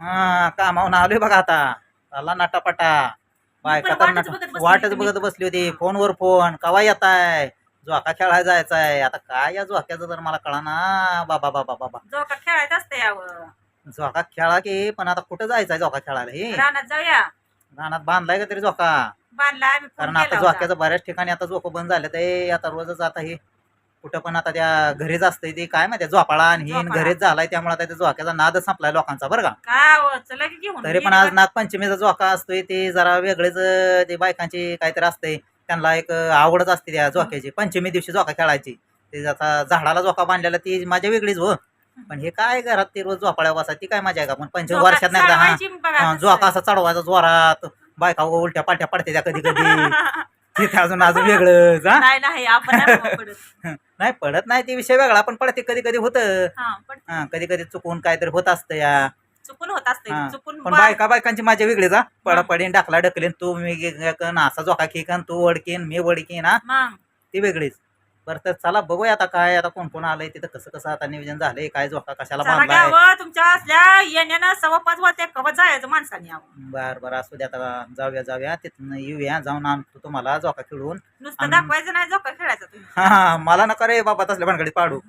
हा कामावून आलोय बघा आता. आला नाटापटा बायका तर वाटच नाटा- बघत बसली वाटच होती मी. बघत बसली होती. फोनवर फोन. कवा येत आहे झोका खेळायला जायचाय. आता काय या झोक्याचं तर मला कळा ना बाबा बाबा बाबा. जोका खेळायचं असते यावं. झोका खेळा की पण आता कुठं जायचंय झोका खेळायला हे? रानात जाऊया. रानात बांधलाय का तरी झोका? बांधला आम्ही फोन कारण आता. झोक्याचं बऱ्याच ठिकाणी आता झोकं बंद झालं ते आता रोजच आता हे कुठं पण आता त्या घरीच असतंय ते काय माहिती झोपाळा आणि हिन झोपाळा. घरीच झालाय त्यामुळे आता त्या झोक्याचा नादच संपलाय लोकांचा बरं का. काय हो, चला की घेऊन तरी पण आज. नागपंचमीचा झोका असतोय ते जरा वेगळेच अं, ते बायकांची काहीतरी असतंय. त्यांना एक अं, आवडच असते त्या झोक्याची. पंचमी दिवशी झोका खेळायची. ते आता झाडाला झोका बांधलेला ती माझ्या वेगळीच हो. पण हे काय घरात ते रोज झोपाळ्या बसा ती काय मजा आहे का? पण पंचमी झोका वर्षात नाही हा. बघा हा, कसं. झोका असा चढवायचा जोरात. बायका उलट्या पालट्या पडते त्या कधी कधी तिथे अजून अजून वेगळंच हा? नाही नाही आपण नाही बाबा पडत. नाही पडत नाही ते विषय वेगळा पण पडते कधी कधी होतं. हा पण हा कधी कधी चुकून काहीतरी होत असतं या. चुकून होत असते. चुकून पण बायका बायकांची माझ्या वेगळीच हा? पडा हा. पडीन टाकला ढकलीन तू मी गे- ग- असा झोका खेकन तू वडकीन मी वडकीन हा? मग. ती वेगळीच. बरं तर चला बघूया आता काय आता कोण कोण आलंय तिथं कसं कसं आता नियोजन झालंय काय झोका कशाला चला बांधलाय? घ्यावं तुमच्या असल्या येण्यानं सव्वा पाच वाजता जायचं माणसाने यावं. बर बर असू द्या आता जाऊया जाऊया तिथून येऊया जाऊन आणतो तुम्हाला झोका खेळून. नुसतं आणि- दाखवायचं नाही खेळायचा तुम्ही. हा हा मला नका रे बाबा तसल्या भानगडीत पाडू.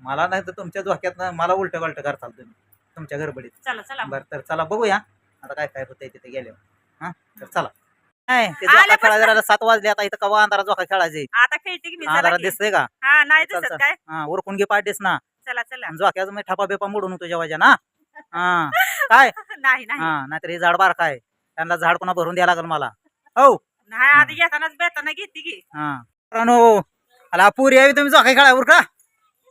मला नाही तर तुमच्या झोक्यात मला उलट पलट करताल तुम्ही तुमच्या गडबडीत. चला चला. बरं तर चला बघूया. आता काय काय होतंय तिथे गेल्यावर. हा तर चला. नाही ते खेळायला जरा सात वाजले आता इथं कवा अंधारा झोका खेळायचे? आता खेळते की मी चला अंधारा की. हा नाही चल, दिसत चल. काय? हा उरकून घे पाठीस ना. चला चला. आणि झोक्याचं मी ठपा बिपा मोडून तुझ्या वजा ना. हा. काय? नाही नाही. हा नाहीतर हे झाड बार काय त्यांना झाड पुन्हा भरून द्यायला लागेल मला. हो. नाही आधी घेतानाच बेताना घेते की. हा. मित्रांनो आला पुरी यावी तुम्ही झोका खेळावर का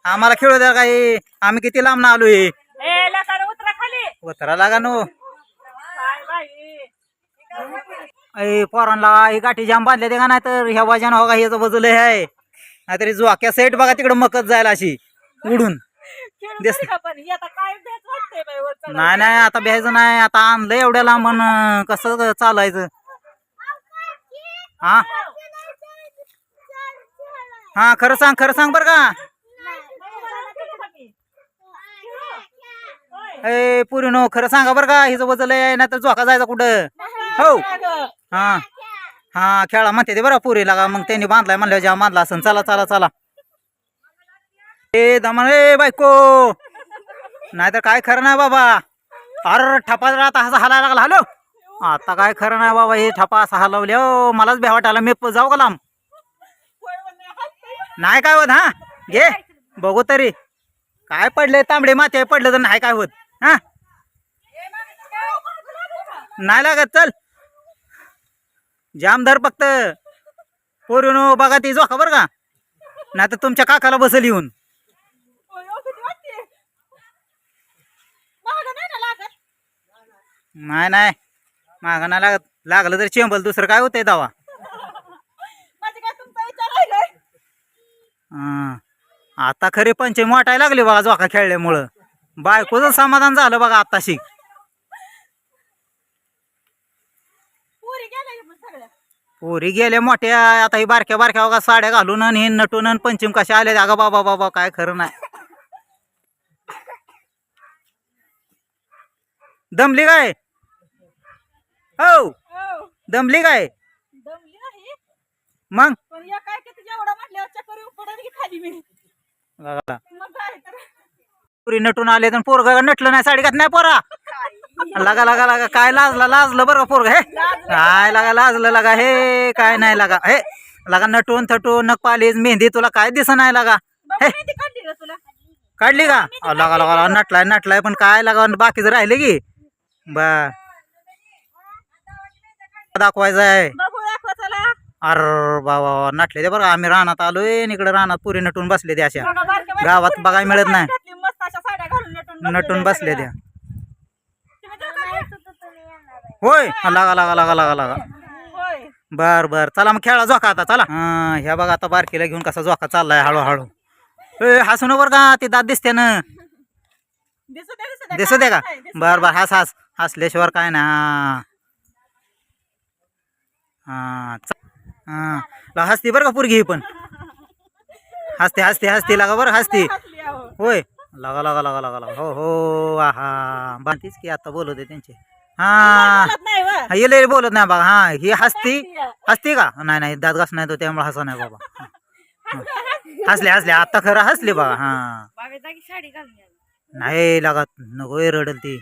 आम्हाला खेळू द्या काही आम्ही किती लांब ना आलोय? ए उतरा खाली. उतरा लागा नो. पोरांना ही गाठी जाम बांधल्या ते का नाही तर ह्या वाजान हो का ह्याचं बजलं आहे नाहीतरी झोक्या सेट बघा तिकडं मकत जायला अशी उडून दिस- हे. नाही नाही आता भ्यायचं नाही आता आणलं एवढ्या लांबून अं, कसं चालायचं हा हा खरं सांग खरं सांग बरं का ए पुरी नो खरं सांगा बरं का हिचं आहे नाही तर झोका जायचा कुठं हो. हा. हा खेळा म्हणते ते बरं पुरी लागा मग त्यांनी बांधलाय म्हणलं जेव्हा बांधला असं चला चला चला. ए दमा रे बायको. नाहीतर काय खरं नाही बाबा. अर ठपा जरा आता असा हलायला लागला. हॅलो. आता काय खरं नाही बाबा हे ठपा असा हलवले. हो मलाच भ्या वाटायला. मी जाऊ का लांब? नाही काय होत हा? घे. बघू तरी. काय पडले तांबडे माते पडलं तर नाही काय होत हा? नाही लागत चल. जामदार फक्त. पोरीनो बघा ती जोखा बरं का? नाही तर तुमच्या काकाला बसल येऊन. नाही नाही माग नाही लागत. लागलं तर चेंबल दुसरं काय होतंय दावा? हा. आता खरे पंचे मोठाय लागले बघा जोखा खेळल्यामुळं. बायकोचं समाधान झालं बघा आत्ताशी. पोरी गेल्या मोठ्या आता ही बारक्या बारक्या बघा साड्या घालून आणि हे नटून आणि पंचम कशा आल्या अगं बाबा बाबा काय खरं नाही. दमली काय? हो. दमली काय? दमली मग? काय. मग पुरी नटून आले तर पोरग नटलं नाही साडी घात नाही पोरा. लगा लगा लगा. काय लाजला लाजलं बरं का पोरग हे? काय लागा लाजलं लगा. हे काय नाही लागा. हे लगा नटून थटून नक पालीस मेहंदी तुला काय दिस नाही लागा. हे. काढली का अहो, लगा लगा लगा. नटलाय नटलाय पण काय लागा बाकीचं राहिले की? बर दाखवायचं आहे बघू दाखवा चला. अर बाबा नटले ते बरं का, आम्ही रानात आलोय आणि इकडे रानात पुरी नटून बसले ते अशा. बघा, बारक्या बारक्या गावात बघायला मिळत नाही. घातली, मस्त अशा साड्या घालून नटून नटून बसले त्या? होय. लागा लागा लागा लागा लागा. बर बर. चला मग खेळा झोका आता चला. हा, ह्या बघा आता बारकीला घेऊन कसा झोका चाललाय हळूहळू. ए हसू बर का? ती दात दिसते ना. दिसू दे दिसू दे. दिसू दे का? बर बर. हस हस. हसल्याशिवाय काय ना. हा च- हा. ला हसती बरं का पोरगी ही पण? हसते हसते हसते. लागा बरं हसते. होय. लागा लागा लागा लागा लागा. हो हो आहा. बांधतीच की आता आहे त्यांचे. हा. बोलत नाही व. हा, बोलत नाही बघा हा ही हसती? हसती का? नाही नाही दात घास नाही तो त्यामुळे हसा नाही बाबा. हा. हसले हसले. आता खरं हसले बघा हा. बाबा जागी साडी घालून या. नाही लागत नको हे रडल ती.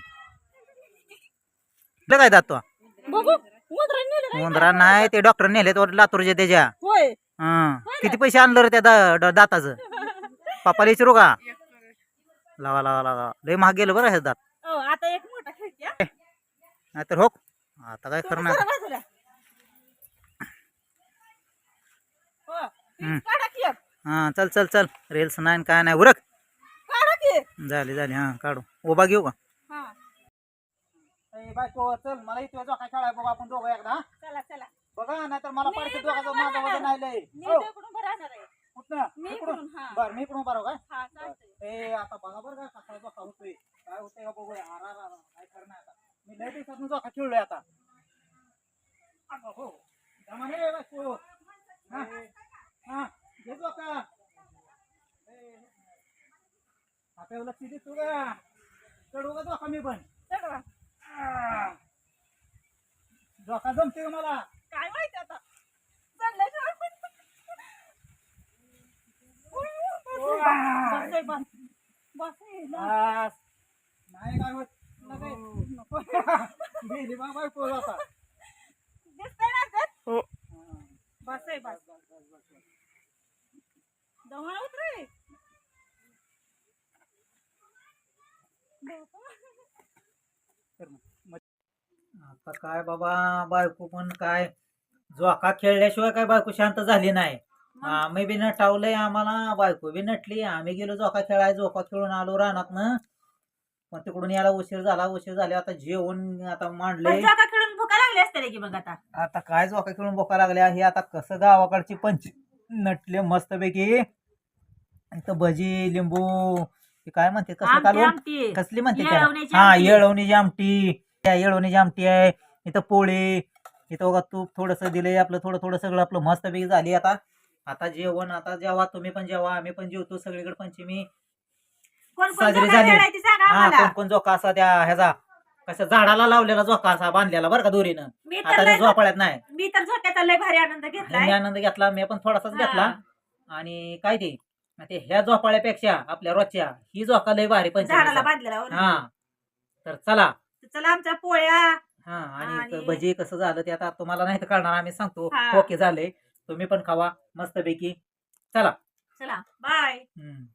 कुठलं काय दात तो? बघू. उंदराने नेलं काय? उंदरा नाही ते डॉक्टर नेले तो लातूरच्या त्याच्या. होय. हं. किती पैसे आणलं रे त्या दा- दाताचं? पप्पाला विचारू का? लावा लावा लावा लय महाग गेलं बरं हे दात. हो आता एक नाहीतर हो आता काय करणार? जरा बाजूला. हो, हम्म. काढा की एक. हा चल चल चल. रेल्स नाही न काय नाही. उरक. काढा की झाली झाली. हा काढू. उभा घेऊ का? हा. बायको चल मला इथे जोखा खेळाय बघा आपण दोघं एकदा चला चला. बघा नाहीतर मला पाडते दोघाचं माझं वजन नाही लय. मी हो, इकडून उभं राहणार आहे. कुठनं? मी इकडून? इकडून, हा. बर मी इकडून बरं काय? हा चालतंय. ए आता बघा बरं का कसा जोखा होतोय. काय होतंय का बघूया. अरा रा रा, काय करणार आता? मी लय दिवसातून जोखा खेळलोय आता अगं, हो जमाने बायको हा हा घे जोखा आता लक्ष देतो का चढू का जोखा मी पण चढवा. आ. जोखा जमते का मला काय माहिती आता चाललंय. बस. नाही काय होत. गेली बा बायको आता दिसतंय ना तर? बस आहे, बस. जवळ उतरे. आता काय बाबा बायको पण काय जोका खेळल्याशिवाय काय बायको शांत झाली नाही आम्ही बी नटावलंय आम्हाला बायको बी नटली आम्ही गेलो जोका खेळाय जोका खेळून आलो रानात पण तिकडून यायला उशीर झाला उशीर झाले आता जेवण आता मांडले. जागा खेळून भुका लागली असते की मग आता? आता काय जोका खेळून बोका लागल्या? हे आता कसं गावाकडची पंच नटले मस्तपैकी. इथं भजी लिंबू काय म्हणते? आमटी कालवण आमटी. कसली म्हणते येळवण्याची त्याला? हा आमटी. येळवणीची आमटी. त्या येळवणीची आमटी आहे. इथं पोळी. इथं बघा तूप थोडस दिलंय आपलं थोडं थोडं सगळं आपलं मस्तपैकी झाली आता. आता जेवण आता जेवा तुम्ही पण जेवा आम्ही पण जेवतो. सगळीकडे पंचमी. कोण कोण साजरी जोका झाली. खेळायची सांगा हा आम्हाला. कोण कोण झोका असा त्या ह्याचा कशा झाडाला लावलेला झोका असा बांधलेला बरं का दोरीनं. मी तर आता लय- झोपाळ्यात नाही. मी तर झोक्याचा लय भारी आनंद मी घेतलाय आनंद घेतला मी पण थोडासाच घेतला. आणि काय ते ते ह्या झोपाळ्यापेक्षा आपल्या रोजच्या ही झोका लय भारी झाडाला पंचमी बांधलेला हो. हा. तर चला. चला आमच्या पोळ्या. हा आणि आणि- क- भजी कसं झालं ते आता तुम्हाला नाही तर कळणार आम्ही सांगतो. हा. ओके झाले. तुम्ही पण खावा मस्तपैकी. चला. चला. बाय. हम्म.